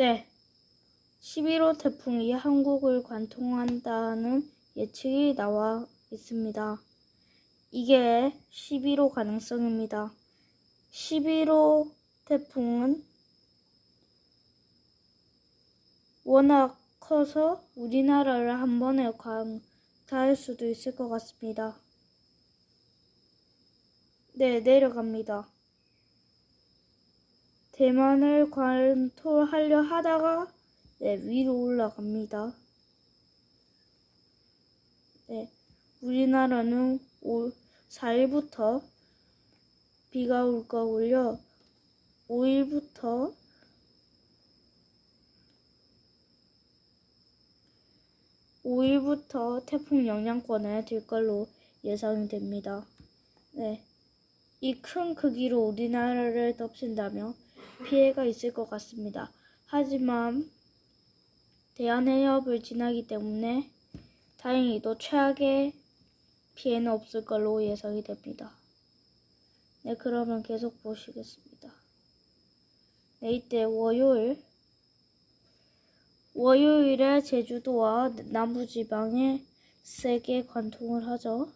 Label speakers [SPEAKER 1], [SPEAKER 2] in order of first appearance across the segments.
[SPEAKER 1] 네. 11호 태풍이 한국을 관통한다는 예측이 나와 있습니다. 이게 11호 가능성입니다. 11호 태풍은 워낙 커서 우리나라를 한 번에 강타할 수도 있을 것 같습니다. 네, 내려갑니다. 대만을 관통하려 하다가 네, 위로 올라갑니다. 네, 우리나라는 5, 4일부터 비가 올 거고요. 5일부터 5일부터 태풍 영향권에 들 걸로 예상이 됩니다. 네. 이 큰 크기로 우리나라를 덮친다면 피해가 있을 것 같습니다. 하지만 대한해협을 지나기 때문에 다행히도 최악의 피해는 없을 걸로 예상이 됩니다. 네, 그러면 계속 보시겠습니다. 네, 이때 월요일, 월요일에 제주도와 남부지방에 세게 관통을 하죠.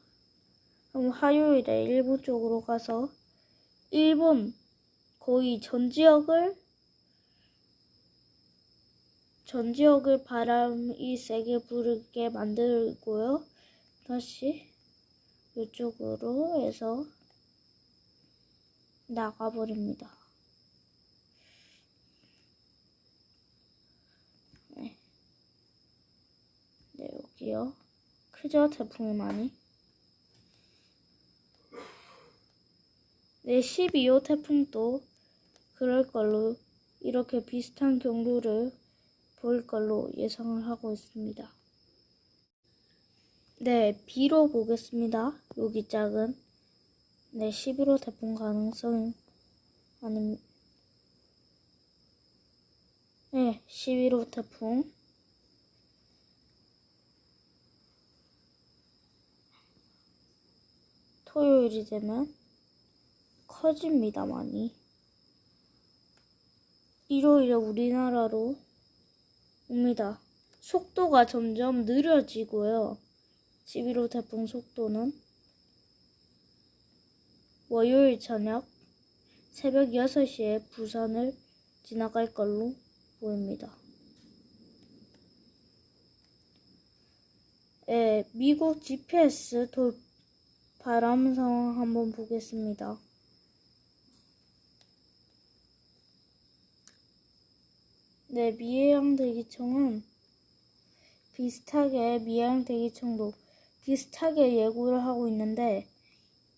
[SPEAKER 1] 그럼 화요일에 일본 쪽으로 가서 일본 거의 전 지역을 전 지역을 바람이 세게 불게 만들고요. 다시 이쪽으로 해서 나가버립니다. 네. 네, 여기요. 크죠? 태풍이 많이. 네, 12호 태풍도 그럴 걸로 이렇게 비슷한 경로를 볼 걸로 예상을 하고 있습니다. 네, B로 보겠습니다. 여기 작은 네, 11호 태풍 가능성 아님 네, 11호 태풍 토요일이 되면 커집니다, 많이. 일요일에 우리나라로 옵니다. 속도가 점점 느려지고요. 11호 태풍 속도는 월요일 저녁 새벽 6시에 부산을 지나갈 걸로 보입니다. 예, 미국 GPS 돌 바람 상황 한번 보겠습니다. 네, 미해양 대기청은 비슷하게 미해양 대기청도 비슷하게 예고를 하고 있는데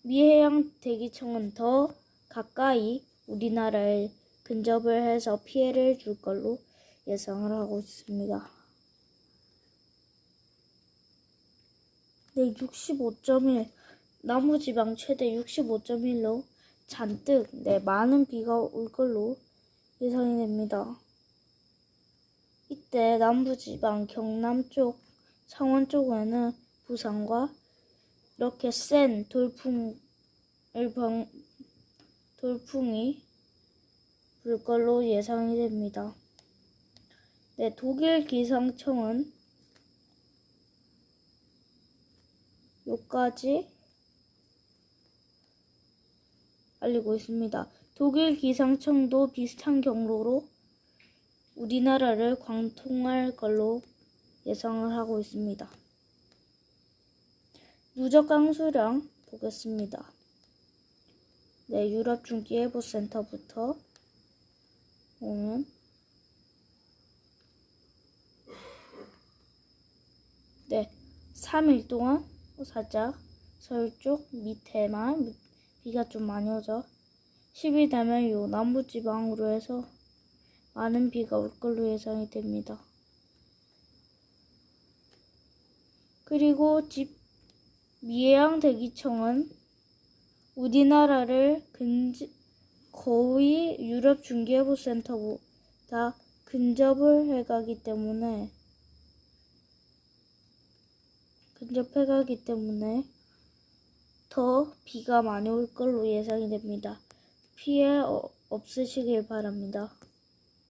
[SPEAKER 1] 미해양 대기청은 더 가까이 우리나라에 근접을 해서 피해를 줄 걸로 예상을 하고 있습니다. 네, 65.1 남부 지방 최대 65.1로 잔뜩 네, 많은 비가 올 걸로 예상이 됩니다. 이때 남부지방 경남 쪽, 창원 쪽에는 부산과 이렇게 센 돌풍을 방, 돌풍이 불 걸로 예상이 됩니다. 네, 독일 기상청은 요까지 알리고 있습니다. 독일 기상청도 비슷한 경로로 우리나라를 관통할 걸로 예상을 하고 있습니다. 누적 강수량 보겠습니다. 네, 유럽 중기예보 센터부터 보면 네, 3일 동안 살짝 서울 쪽 밑에만 비가 좀 많이 오죠. 10일 되면 요 남부지방으로 해서 많은 비가 올 걸로 예상이 됩니다. 그리고 집 미해양 대기청은 우리나라를 근지, 거의 유럽 중기예보센터보다 근접을 해가기 때문에 근접해가기 때문에 더 비가 많이 올 걸로 예상이 됩니다. 피해 어, 없으시길 바랍니다.